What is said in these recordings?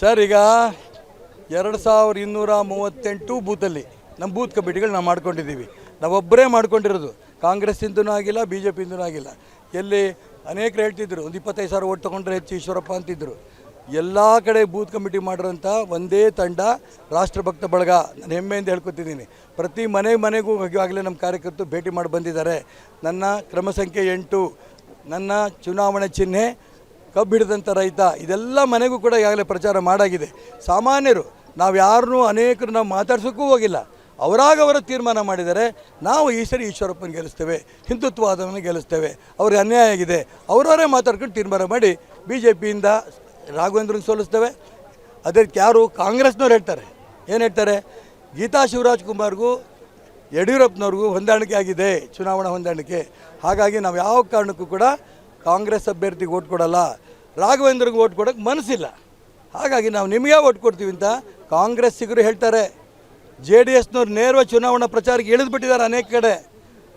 Sir ಈಗ ಎರಡು ಸಾವಿರ ಇನ್ನೂರ ಮೂವತ್ತೆಂಟು ಬೂತಲ್ಲಿ ನಮ್ಮ ಬೂತ್ ಕಮಿಟಿಗಳು ನಾವು ಮಾಡ್ಕೊಂಡಿದ್ದೀವಿ. ನಾವೊಬ್ಬರೇ ಮಾಡ್ಕೊಂಡಿರೋದು. ಕಾಂಗ್ರೆಸ್ಸಿಂದನೂ ಆಗಿಲ್ಲ ಬಿ ಜೆ ಪಿಯಿಂದನೂ ಆಗಿಲ್ಲ. ಎಲ್ಲಿ ಅನೇಕರು ಹೇಳ್ತಿದ್ರು, ಒಂದು ಇಪ್ಪತ್ತೈದು ಸಾವಿರ ಓಟ್ ತೊಗೊಂಡ್ರೆ ಹೆಚ್ಚು ಈಶ್ವರಪ್ಪ ಅಂತಿದ್ರು. ಎಲ್ಲ ಕಡೆ ಬೂತ್ ಕಮಿಟಿ ಮಾಡಿರೋಂಥ ಒಂದೇ ತಂಡ ರಾಷ್ಟ್ರಭಕ್ತ ಬಳಗ. ನಾನು ಹೆಮ್ಮೆಯಿಂದ ಹೇಳ್ಕೊತಿದ್ದೀನಿ. ಪ್ರತಿ ಮನೆ ಮನೆಗೂ ಆಗಲೇ ನಮ್ಮ ಕಾರ್ಯಕರ್ತರು ಭೇಟಿ ಮಾಡಿ ಬಂದಿದ್ದಾರೆ. ನನ್ನ ಕ್ರಮ ಸಂಖ್ಯೆ ಎಂಟು, ನನ್ನ ಚುನಾವಣೆ ಚಿಹ್ನೆ ಕಬ್ಬು ಹಿಡಿದಂಥ ರೈತ, ಇದೆಲ್ಲ ಮನೆಗೂ ಕೂಡ ಈಗಾಗಲೇ ಪ್ರಚಾರ ಮಾಡಾಗಿದೆ. ಸಾಮಾನ್ಯರು, ನಾವು ಯಾರನ್ನೂ ಅನೇಕರು ನಾವು ಮಾತಾಡ್ಸೋಕ್ಕೂ ಹೋಗಿಲ್ಲ. ಅವರಾಗ ಅವರು ತೀರ್ಮಾನ ಮಾಡಿದರೆ ನಾವು ಈ ಸರಿ ಈಶ್ವರಪ್ಪನ ಗೆಲ್ಲಿಸ್ತೇವೆ, ಹಿಂದುತ್ವವಾದವನ್ನು ಗೆಲ್ಲಿಸ್ತೇವೆ. ಅವ್ರಿಗೆ ಅನ್ಯಾಯ ಆಗಿದೆ. ಅವರವರೇ ಮಾತಾಡ್ಕೊಂಡು ತೀರ್ಮಾನ ಮಾಡಿ ಬಿ ಜೆ ಪಿಯಿಂದ ರಾಘವೇಂದ್ರನ ಸೋಲಿಸ್ತೇವೆ. ಅದಕ್ಕೆ ಯಾರು ಕಾಂಗ್ರೆಸ್ನವ್ರು ಹೇಳ್ತಾರೆ. ಏನು ಹೇಳ್ತಾರೆ? ಗೀತಾ ಶಿವರಾಜ್ ಕುಮಾರ್ಗೂ ಯಡಿಯೂರಪ್ಪನವ್ರಿಗೂ ಹೊಂದಾಣಿಕೆ ಆಗಿದೆ, ಚುನಾವಣಾ ಹೊಂದಾಣಿಕೆ. ಹಾಗಾಗಿ ನಾವು ಯಾವ ಕಾರಣಕ್ಕೂ ಕೂಡ ಕಾಂಗ್ರೆಸ್ ಅಭ್ಯರ್ಥಿಗೆ ಓಟ್ ಕೊಡಲ್ಲ, ರಾಘವೇಂದ್ರಿಗೆ ಓಟ್ ಕೊಡೋಕೆ ಮನಸ್ಸಿಲ್ಲ. ಹಾಗಾಗಿ ನಾವು ನಿಮಗೆ ಓಟ್ ಕೊಡ್ತೀವಿ ಅಂತ ಕಾಂಗ್ರೆಸ್ಸಿಗರು ಹೇಳ್ತಾರೆ. ಜೆ ಡಿ ಎಸ್ನವ್ರು ನೇರ ಚುನಾವಣಾ ಪ್ರಚಾರಕ್ಕೆ ಇಳಿದ್ಬಿಟ್ಟಿದ್ದಾರೆ ಅನೇಕ ಕಡೆ.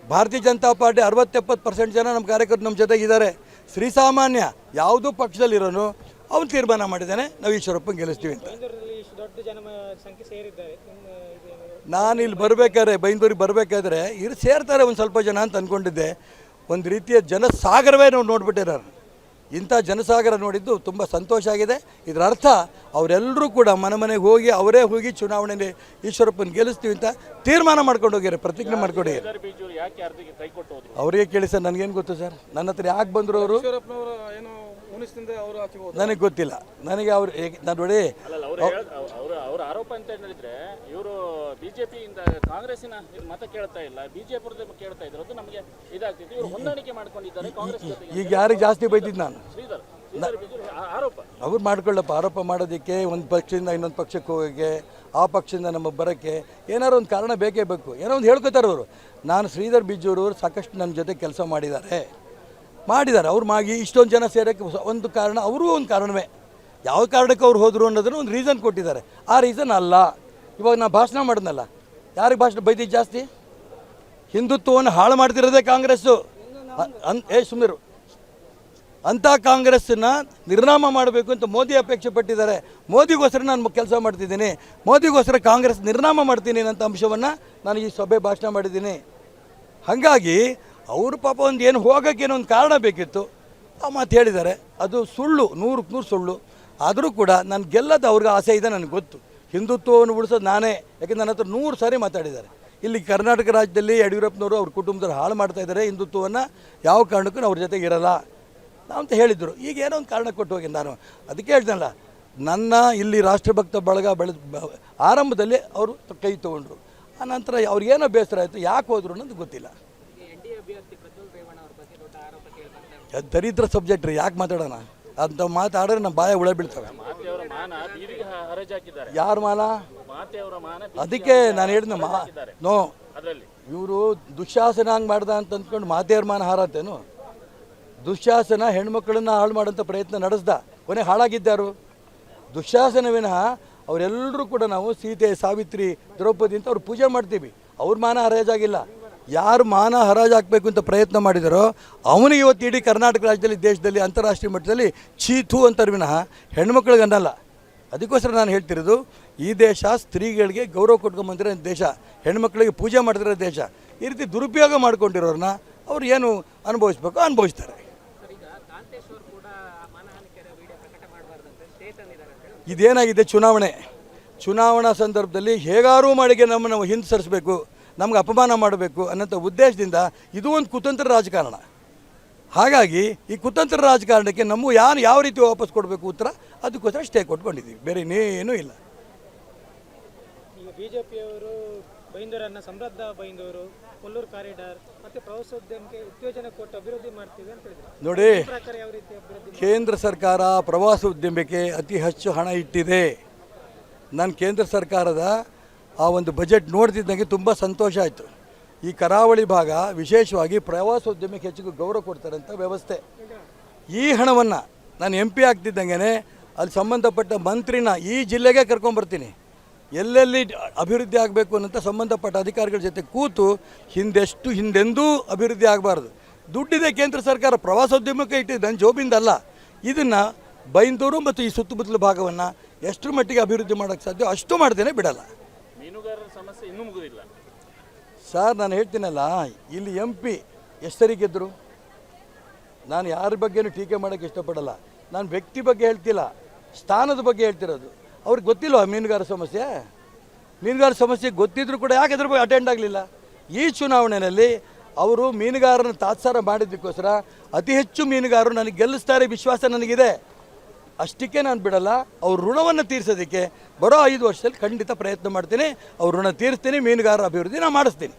ಭಾರತೀಯ ಜನತಾ ಪಾರ್ಟಿ ಅರವತ್ತೆಪ್ಪತ್ತು ಪರ್ಸೆಂಟ್ ಜನ ನಮ್ಮ ಕಾರ್ಯಕರ್ತರು ನಮ್ಮ ಜೊತೆಗಿದ್ದಾರೆ. ಶ್ರೀಸಾಮಾನ್ಯ ಯಾವುದೂ ಪಕ್ಷದಲ್ಲಿರೋನು, ಅವನು ತೀರ್ಮಾನ ಮಾಡಿದ್ದಾನೆ, ನಾವು ಈಶ್ವರಪ್ಪನ ಗೆಲ್ಲಿಸ್ತೀವಿ ಅಂತ. ನಾನು ಇಲ್ಲಿ ಬರಬೇಕಾದ್ರೆ, ಬೈಂದೂರಿಗೆ ಬರಬೇಕಾದ್ರೆ ಇರು ಸೇರ್ತಾರೆ ಒಂದು ಸ್ವಲ್ಪ ಜನ ಅಂತ ಅಂದ್ಕೊಂಡಿದ್ದೆ ಒಂದು ರೀತಿಯ ಜನಸಾಗರವೇ ನಾವು ನೋಡ್ಬಿಟ್ಟಿದ್ದಾರೆ ಇಂಥ ಜನಸಾಗರ ನೋಡಿದ್ದು ತುಂಬ ಸಂತೋಷ ಆಗಿದೆ. ಇದರ ಅರ್ಥ ಅವರೆಲ್ಲರೂ ಕೂಡ ಮನೆ ಮನೆಗೆ ಹೋಗಿ ಅವರೇ ಹೋಗಿ ಚುನಾವಣೆಯಲ್ಲಿ ಈಶ್ವರಪ್ಪನ ಗೆಲ್ಲಿಸ್ತೀವಿ ಅಂತ ತೀರ್ಮಾನ ಮಾಡ್ಕೊಂಡು ಹೋಗ್ಯಾರೆ ಪ್ರತಿಜ್ಞೆ ಹೋದ್ರು? ಅವರಿಗೆ ಕೇಳಿ ಸರ್ ನನಗೇನು ಗೊತ್ತು ಸರ್? ನನ್ನ ಹತ್ರ ಯಾಕೆ ಬಂದರು ಅವರು? ನನಗೆ ಗೊತ್ತಿಲ್ಲ. ನನಗೆ ಅವ್ರು ನಾನು ನೋಡಿ ಅವ್ರು ಆರೋಪ ಅಂತ ಹೇಳಿದ್ರೆ ಇವರು ಬಿಜೆಪಿಯಿಂದ ಕಾಂಗ್ರೆಸ್ಸಿನ ಮತ ಕೇಳ್ತಾ ಇಲ್ಲ ಬಿಜೆಪಿ ಕೇಳ್ತಾ ಇದ್ರು. ಅದು ನಮಗೆ ಇದಾಗ್ತಿತ್ತು. ಇವರು ಹೊಂದಾಣಿಕೆ ಮಾಡ್ಕೊಂಡಿದ್ದಾರೆ ಕಾಂಗ್ರೆಸ್ ಈಗ ಯಾರಿಗೆ ಜಾಸ್ತಿ ಬೈದಿದ್ದು ನಾನು? ಶ್ರೀಧರ್. ಆರೋಪ. ಅವ್ರು ಮಾಡ್ಕೊಳ್ಳಪ್ಪ. ಆರೋಪ ಮಾಡೋದಕ್ಕೆ ಒಂದು ಪಕ್ಷದಿಂದ ಇನ್ನೊಂದು ಪಕ್ಷಕ್ಕೆ ಹೋಗೋಕ್ಕೆ ಆ ಪಕ್ಷದಿಂದ ನಮ್ಮ ಬರೋಕ್ಕೆ ಏನಾರು ಒಂದು ಕಾರಣ ಬೇಕೇ ಬೇಕು. ಏನೋ ಒಂದು ಹೇಳ್ಕೊತಾರೆ ಅವರು. ನಾನು ಶ್ರೀಧರ್ ಬಿಜ್ಜೂರು ಅವರು ಸಾಕಷ್ಟು ನನ್ನ ಜೊತೆ ಕೆಲಸ ಮಾಡಿದ್ದಾರೆ. ಮಾಡಿದ್ದಾರೆ. ಅವ್ರು ಮಾಗಿ ಇಷ್ಟೊಂದು ಜನ ಸೇರೋಕ್ಕೆ ಒಂದು ಕಾರಣ, ಅವರೂ ಒಂದು ಕಾರಣವೇ. ಯಾವ ಕಾರಣಕ್ಕೆ ಅವ್ರು ಹೋದರು ಅನ್ನೋದನ್ನು ಒಂದು ರೀಸನ್ ಕೊಟ್ಟಿದ್ದಾರೆ. ಆ ರೀಸನ್ ಅಲ್ಲ. ಇವಾಗ ನಾನು ಭಾಷಣ ಮಾಡಿದ್ನಲ್ಲ. ಯಾರಿಗೆ ಭಾಷಣ ಬೈದಿದ್ದು ಜಾಸ್ತಿ? ಹಿಂದುತ್ವವನ್ನು ಹಾಳು ಮಾಡ್ತಿರೋದೇ ಕಾಂಗ್ರೆಸ್ಸು. ಅನ್, ಏ ಸುಮ್ಮರು ಅಂಥ ಕಾಂಗ್ರೆಸ್ಸನ್ನ ನಿರ್ನಾಮ ಮಾಡಬೇಕು ಅಂತ ಮೋದಿ ಅಪೇಕ್ಷೆ ಪಟ್ಟಿದ್ದಾರೆ. ಮೋದಿಗೋಸ್ಕರ ನಾನು ಕೆಲಸ ಮಾಡ್ತಿದ್ದೀನಿ. ಮೋದಿಗೋಸ್ಕರ ಕಾಂಗ್ರೆಸ್ ನಿರ್ನಾಮ ಮಾಡ್ತೀನಿ ಅನ್ನೋಂಥ ಅಂಶವನ್ನು ನಾನು ಈ ಸಭೆ ಭಾಷಣ ಮಾಡಿದ್ದೀನಿ. ಹಾಗಾಗಿ ಅವರು ಪಾಪ ಒಂದು ಏನು ಹೋಗೋಕ್ಕೆ ಏನೋ ಒಂದು ಕಾರಣ ಬೇಕಿತ್ತು, ಆ ಮಾತು ಹೇಳಿದ್ದಾರೆ. ಅದು ಸುಳ್ಳು ನೂರಕ್ಕೆ ನೂರು ಸುಳ್ಳು. ಆದರೂ ಕೂಡ ನಾನು ಗೆಲ್ಲದ ಅವ್ರಿಗೆ ಆಸೆ ಇದೆ ನನಗೆ ಗೊತ್ತು. ಹಿಂದುತ್ವವನ್ನು ಉಳಿಸೋದು ನಾನೇ, ಯಾಕೆಂದ್ರೆ ನನ್ನ ಹತ್ರ ನೂರು ಸಾರಿ ಮಾತಾಡಿದ್ದಾರೆ. ಇಲ್ಲಿ ಕರ್ನಾಟಕ ರಾಜ್ಯದಲ್ಲಿ ಯಡಿಯೂರಪ್ಪನವರು ಅವ್ರ ಕುಟುಂಬದವ್ರು ಹಾಳು ಮಾಡ್ತಾ ಇದ್ದಾರೆ, ಹಿಂದುತ್ವವನ್ನು ಯಾವ ಕಾರಣಕ್ಕೂ ಅವ್ರ ಜೊತೆಗೆ ಇರಲ್ಲ ನಾವು ಅಂತ ಹೇಳಿದರು. ಈಗ ಏನೋ ಒಂದು ಕಾರಣ ಕೊಟ್ಟು ಹೋಗಿ ನಾನು. ಅದಕ್ಕೆ ಹೇಳ್ದಲ್ಲ ನನ್ನ ಇಲ್ಲಿ ರಾಷ್ಟ್ರಭಕ್ತ ಬಳಗ ಬೆಳೆ ಆರಂಭದಲ್ಲಿ ಅವರು ಕೈ ತೊಗೊಂಡ್ರು. ಆ ನಂತರ ಅವ್ರಿಗೇನೋ ಬೇಸರ ಆಯಿತು, ಯಾಕೆ ಹೋದ್ರು ಅನ್ನೋದು ಗೊತ್ತಿಲ್ಲ. ಅದು ದರಿದ್ರ ಸಬ್ಜೆಕ್ಟ್ ರೀ ಯಾಕೆ ಮಾತಾಡೋಣ? ಅಂತ ಮಾತಾಡಿದ್ರೆ ನಮ್ಮ ಬಾಯ ಉಳ ಬೀಳ್ತವೆ. ಯಾರ ಮಾನ? ಅದಕ್ಕೆ ನಾನು ಹೇಳಿದ್ನ ಮಾ ನೋ ಅದರಲ್ಲಿ. ಇವರು ದುಶ್ಯಾಸನ ಹಂಗೆ ಮಾಡ್ದ ಅಂತ ಅಂದ್ಕೊಂಡು ಮಾತೆಯವ್ರ ಮಾನ ಹಾರತ್ತೇನು? ದುಶ್ಯಾಸನ ಹೆಣ್ಮಕ್ಳನ್ನ ಹಾಳು ಮಾಡೋಂಥ ಪ್ರಯತ್ನ ನಡೆಸ್ದ. ಕೊನೆ ಹಾಳಾಗಿದ್ದಾರು. ದುಶ್ಯಾಸನ ವಿನಃ ಅವರೆಲ್ಲರೂ ಕೂಡ ನಾವು ಸೀತೆ ಸಾವಿತ್ರಿ ದ್ರೌಪದಿ ಅಂತ ಅವ್ರು ಪೂಜೆ ಮಾಡ್ತೀವಿ. ಅವ್ರ ಮಾನ ಹರಾಜಾಗಿಲ್ಲ. ಯಾರು ಮಾನ ಹರಾಜಾಗಬೇಕು ಅಂತ ಪ್ರಯತ್ನ ಮಾಡಿದರೋ, ಅವನಿಗೆ ಇವತ್ತು ಇಡೀ ಕರ್ನಾಟಕ ರಾಜ್ಯದಲ್ಲಿ, ದೇಶದಲ್ಲಿ, ಅಂತಾರಾಷ್ಟ್ರೀಯ ಮಟ್ಟದಲ್ಲಿ ಚೀತು ಅಂತಾರೆ ವಿನಃ ಹೆಣ್ಮಕ್ಳಿಗೆ ಅನ್ನಲ್ಲ. ಅದಕ್ಕೋಸ್ಕರ ನಾನು ಹೇಳ್ತಿರೋದು, ಈ ದೇಶ ಸ್ತ್ರೀಗಳಿಗೆ ಗೌರವ ಕೊಟ್ಕೊಂಬಂದಿರೋ ದೇಶ, ಹೆಣ್ಮಕ್ಳಿಗೆ ಪೂಜೆ ಮಾಡ್ತಿರೋ ದೇಶ, ಈ ರೀತಿ ದುರುಪಯೋಗ ಮಾಡ್ಕೊಂಡಿರೋರನ್ನ ಅವ್ರು ಏನು ಅನುಭವಿಸ್ಬೇಕು ಅನುಭವಿಸ್ತಾರೆ. ಇದೇನಾಗಿದೆ ಚುನಾವಣೆ? ಚುನಾವಣಾ ಸಂದರ್ಭದಲ್ಲಿ ಹೇಗಾರೂ ಮಾಡಿಗೆ ನಮ್ಮನ್ನು ಹಿಂದೆ ಸರಿಸಬೇಕು. ನಮ್ಗೆ ಅಪಮಾನ ಮಾಡಬೇಕು ಅನ್ನೋಂಥ ಉದ್ದೇಶದಿಂದ ಇದು ಒಂದು ಕುತಂತ್ರ ರಾಜಕಾರಣ. ಹಾಗಾಗಿ ಈ ಕುತಂತ್ರ ರಾಜಕಾರಣಕ್ಕೆ ನಮ್ಮ ಯಾರು ಯಾವ ರೀತಿ ವಾಪಸ್ ಕೊಡಬೇಕು ಉತ್ತರ ಅದಕ್ಕೋಸ್ಕರ ಸ್ಟೇ ಕೊಟ್ಕೊಂಡಿದ್ದೀವಿ ಬೇರೆ ಇನ್ನೇನೂ ಇಲ್ಲ. ಈಗ ಬಿಜೆಪಿಯವರು ಬೈಂದೂರನ್ನು ಸಮೃದ್ಧ ಬೈಂದೂರು ಕೊಲ್ಲೂರು ಕಾರಿಡಾರ್ ಮತ್ತು ಪ್ರವಾಸೋದ್ಯಮಕ್ಕೆ ಉತ್ತೇಜನ ಕೊಟ್ಟು ಅಭಿವೃದ್ಧಿ ಮಾಡ್ತೀವಿ ಅಂತ ಹೇಳಿದ್ರು. ನೋಡಿ ಕೇಂದ್ರ ಸರ್ಕಾರ ಪ್ರವಾಸೋದ್ಯಮಕ್ಕೆ ಅತಿ ಹೆಚ್ಚು ಹಣ ಇಟ್ಟಿದೆ. ನಾನು ಕೇಂದ್ರ ಸರ್ಕಾರದ ಆ ಒಂದು ಬಜೆಟ್ ನೋಡ್ತಿದ್ದಂಗೆ ತುಂಬ ಸಂತೋಷ ಆಯಿತು. ಈ ಕರಾವಳಿ ಭಾಗ ವಿಶೇಷವಾಗಿ ಪ್ರವಾಸೋದ್ಯಮಕ್ಕೆ ಹೆಚ್ಚಿಗೆ ಗೌರವ ಕೊಡ್ತಾರಂಥ ವ್ಯವಸ್ಥೆ. ಈ ಹಣವನ್ನು ನಾನು ಎಂ ಪಿ ಆಗ್ತಿದ್ದಂಗೆ ಅಲ್ಲಿ ಸಂಬಂಧಪಟ್ಟ ಮಂತ್ರಿನ ಈ ಜಿಲ್ಲೆಗೆ ಕರ್ಕೊಂಬರ್ತೀನಿ. ಎಲ್ಲೆಲ್ಲಿ ಅಭಿವೃದ್ಧಿ ಆಗಬೇಕು ಅನ್ನೋಂಥ ಸಂಬಂಧಪಟ್ಟ ಅಧಿಕಾರಿಗಳ ಜೊತೆ ಕೂತು ಹಿಂದೆಷ್ಟು ಹಿಂದೆಂದೂ ಅಭಿವೃದ್ಧಿ ಆಗಬಾರ್ದು. ದುಡ್ಡಿದೆ ಕೇಂದ್ರ ಸರ್ಕಾರ, ಪ್ರವಾಸೋದ್ಯಮಕ್ಕೆ ಇಟ್ಟಿದ್ದು ನನ್ನ ಜೋಬಿಂದಲ್ಲ. ಇದನ್ನು ಬೈಂದೂರು ಮತ್ತು ಈ ಸುತ್ತಮುತ್ತಲ ಭಾಗವನ್ನು ಎಷ್ಟರ ಮಟ್ಟಿಗೆ ಅಭಿವೃದ್ಧಿ ಮಾಡೋಕ್ಕೆ ಸಾಧ್ಯ ಅಷ್ಟು ಮಾಡ್ತೇನೆ ಬಿಡಲ್ಲ. ಮೀನುಗಾರರ ಸಮಸ್ಯೆ ಇನ್ನೂ ಮುಗಿದಿಲ್ಲ. ಸರ್ ನಾನು ಹೇಳ್ತೀನಲ್ಲ, ಇಲ್ಲಿ ಎಂ ಪಿ ಎಷ್ಟು ಗೆದ್ದರು ನಾನು ಯಾರ ಬಗ್ಗೆನೂ ಟೀಕೆ ಮಾಡೋಕ್ಕೆ ಇಷ್ಟಪಡಲ್ಲ. ನಾನು ವ್ಯಕ್ತಿ ಬಗ್ಗೆ ಹೇಳ್ತಿಲ್ಲ, ಸ್ಥಾನದ ಬಗ್ಗೆ ಹೇಳ್ತಿರೋದು. ಅವ್ರಿಗೆ ಗೊತ್ತಿಲ್ಲ ಮೀನುಗಾರ ಸಮಸ್ಯೆ? ಮೀನುಗಾರ ಸಮಸ್ಯೆ ಗೊತ್ತಿದ್ರು ಕೂಡ ಯಾಕೆ ಅದ್ರ ಬಗ್ಗೆ ಅಟೆಂಡ್ ಆಗಲಿಲ್ಲ? ಈ ಚುನಾವಣೆಯಲ್ಲಿ ಅವರು ಮೀನುಗಾರನ ತಾತ್ಸಾರ ಮಾಡಿದ್ದಕ್ಕೋಸ್ಕರ ಅತಿ ಹೆಚ್ಚು ಮೀನುಗಾರರು ನನಗೆ ಗೆಲ್ಲಿಸ್ತಾರೆ ವಿಶ್ವಾಸ ನನಗಿದೆ. ಅಷ್ಟಕ್ಕೆ ನಾನು ಬಿಡಲ್ಲ, ಅವ್ರ ಋಣವನ್ನು ತೀರಿಸೋದಕ್ಕೆ ಬರೋ ಐದು ವರ್ಷದಲ್ಲಿ ಖಂಡಿತ ಪ್ರಯತ್ನ ಮಾಡ್ತೀನಿ, ಅವ್ರ ಋಣ ತೀರಿಸ್ತೀನಿ ಮೀನುಗಾರರ ಅಭಿವೃದ್ಧಿ ನಾನು ಮಾಡಿಸ್ತೀನಿ.